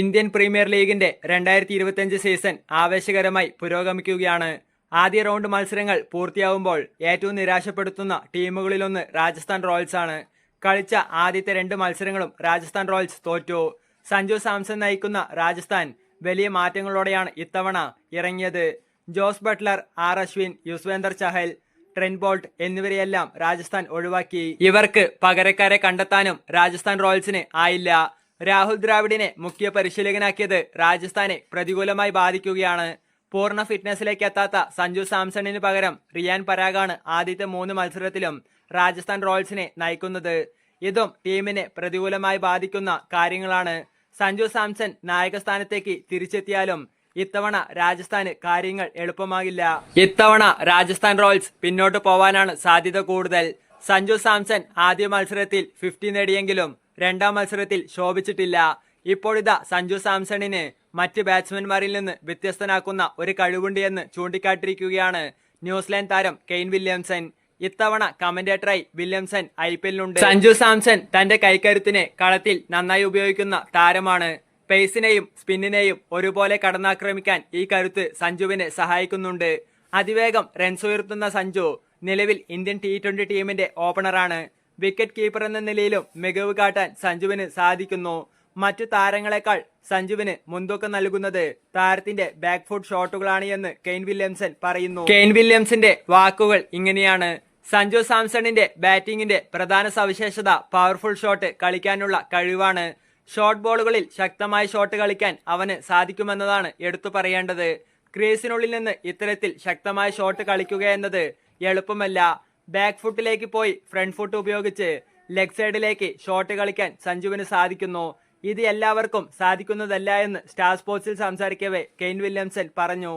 Indian premier ലീഗിന്റെ രണ്ടായിരത്തി ഇരുപത്തിയഞ്ച് സീസൺ ആവേശകരമായി പുരോഗമിക്കുകയാണ്. ആദ്യ റൗണ്ട് മത്സരങ്ങൾ പൂർത്തിയാവുമ്പോൾ ഏറ്റവും നിരാശപ്പെടുത്തുന്ന ടീമുകളിലൊന്ന് രാജസ്ഥാൻ റോയൽസ് ആണ്. കളിച്ച ആദ്യത്തെ രണ്ട് മത്സരങ്ങളും രാജസ്ഥാൻ റോയൽസ് തോറ്റു. സഞ്ജു സാംസൺ നയിക്കുന്ന രാജസ്ഥാൻ വലിയ മാറ്റങ്ങളോടെയാണ് ഇത്തവണ ഇറങ്ങിയത്. Jos Buttler R Ashwin Yuzvendra Chahal Trent Boult എന്നിവരെയെല്ലാം Rajasthan ഒഴിവാക്കി. ഇവർക്ക് പകരക്കാരെ കണ്ടെത്താനും രാജസ്ഥാൻ റോയൽസിന് ആയില്ല. രാഹുൽ ദ്രാവിഡിനെ മുഖ്യ പരിശീലകനാക്കിയത് രാജസ്ഥാനെ പ്രതികൂലമായി ബാധിക്കുകയാണ്. പൂർണ ഫിറ്റ്നസിലേക്ക് എത്താത്ത സഞ്ജു സാംസണിന് പകരം റിയാൻ പരാഗാണ് ആദ്യത്തെ മൂന്ന് മത്സരത്തിലും രാജസ്ഥാൻ റോയൽസിനെ നയിക്കുന്നത്. ഇതും ടീമിനെ പ്രതികൂലമായി ബാധിക്കുന്ന കാര്യങ്ങളാണ്. സഞ്ജു സാംസൺ നായകസ്ഥാനത്തേക്ക് തിരിച്ചെത്തിയാലും ഇത്തവണ രാജസ്ഥാന് കാര്യങ്ങൾ എളുപ്പമാകില്ല. ഇത്തവണ രാജസ്ഥാൻ റോയൽസ് പിന്നോട്ട് പോവാനാണ് സാധ്യത കൂടുതൽ. സഞ്ജു സാംസൺ ആദ്യ മത്സരത്തിൽ ഫിഫ്റ്റി നേടിയെങ്കിലും രണ്ടാം മത്സരത്തിൽ ശോഭിച്ചിട്ടില്ല. ഇപ്പോഴിതാ സഞ്ജു സാംസണിന് മറ്റ് ബാറ്റ്സ്മാൻമാരിൽ നിന്ന് വ്യത്യസ്തനാക്കുന്ന ഒരു കഴിവുണ്ട് എന്ന് ചൂണ്ടിക്കാട്ടിയിരിക്കുകയാണ് ന്യൂസിലാൻഡ് താരം കെയ്ൻ വില്യംസൺ. ഇത്തവണ കമന്റേറ്ററായി വില്യംസൺ ഐ പി എല്ലിനുണ്ട് സഞ്ജു സാംസൺ തന്റെ കൈക്കരുത്തിനെ കളത്തിൽ നന്നായി ഉപയോഗിക്കുന്ന താരമാണ്. പേസിനെയും സ്പിന്നിനെയും ഒരുപോലെ കടന്നാക്രമിക്കാൻ ഈ കരുത്ത് സഞ്ജുവിനെ സഹായിക്കുന്നുണ്ട്. അതിവേഗം റൺസ് ഉയർത്തുന്ന സഞ്ജു നിലവിൽ ഇന്ത്യൻ ടി ട്വന്റി ടീമിന്റെ ഓപ്പണറാണ് വിക്കറ്റ് കീപ്പർ എന്ന നിലയിലും മികവ് കാട്ടാൻ സഞ്ജുവിന് സാധിക്കുന്നു. മറ്റു താരങ്ങളെക്കാൾ സഞ്ജുവിന് മുൻതൂക്കം നൽകുന്നത് താരത്തിന്റെ ബാക്ക് ഫുട്ട് ഷോട്ടുകളാണ് എന്ന് കെയ്ൻ വില്യംസൺ പറയുന്നു. കെയ്ൻ വില്യംസിന്റെ വാക്കുകൾ ഇങ്ങനെയാണ്. സഞ്ജു സാംസണിന്റെ ബാറ്റിംഗിന്റെ പ്രധാന സവിശേഷത പവർഫുൾ ഷോട്ട് കളിക്കാനുള്ള കഴിവാണ്. ഷോർട്ട് ബോളുകളിൽ ശക്തമായ ഷോട്ട് കളിക്കാൻ അവന് സാധിക്കുമെന്നതാണ് എടുത്തു പറയേണ്ടത്. ക്രീസിനുള്ളിൽ നിന്ന് ഇത്തരത്തിൽ ശക്തമായ ഷോട്ട് കളിക്കുക എന്നത് എളുപ്പമല്ല. ബാക്ക് ഫുട്ടിലേക്ക് പോയി. ഫ്രണ്ട് ഫുട്ട് ഉപയോഗിച്ച് ലെഗ് സൈഡിലേക്ക് ഷോട്ട് കളിക്കാൻ സഞ്ജുവിന് സാധിക്കുന്നു. ഇത് എല്ലാവർക്കും സാധിക്കുന്നതല്ല എന്ന് സ്റ്റാർ സ്പോർട്സിൽ സംസാരിക്കവേ കെയ്ൻ വില്യംസൺ പറഞ്ഞു.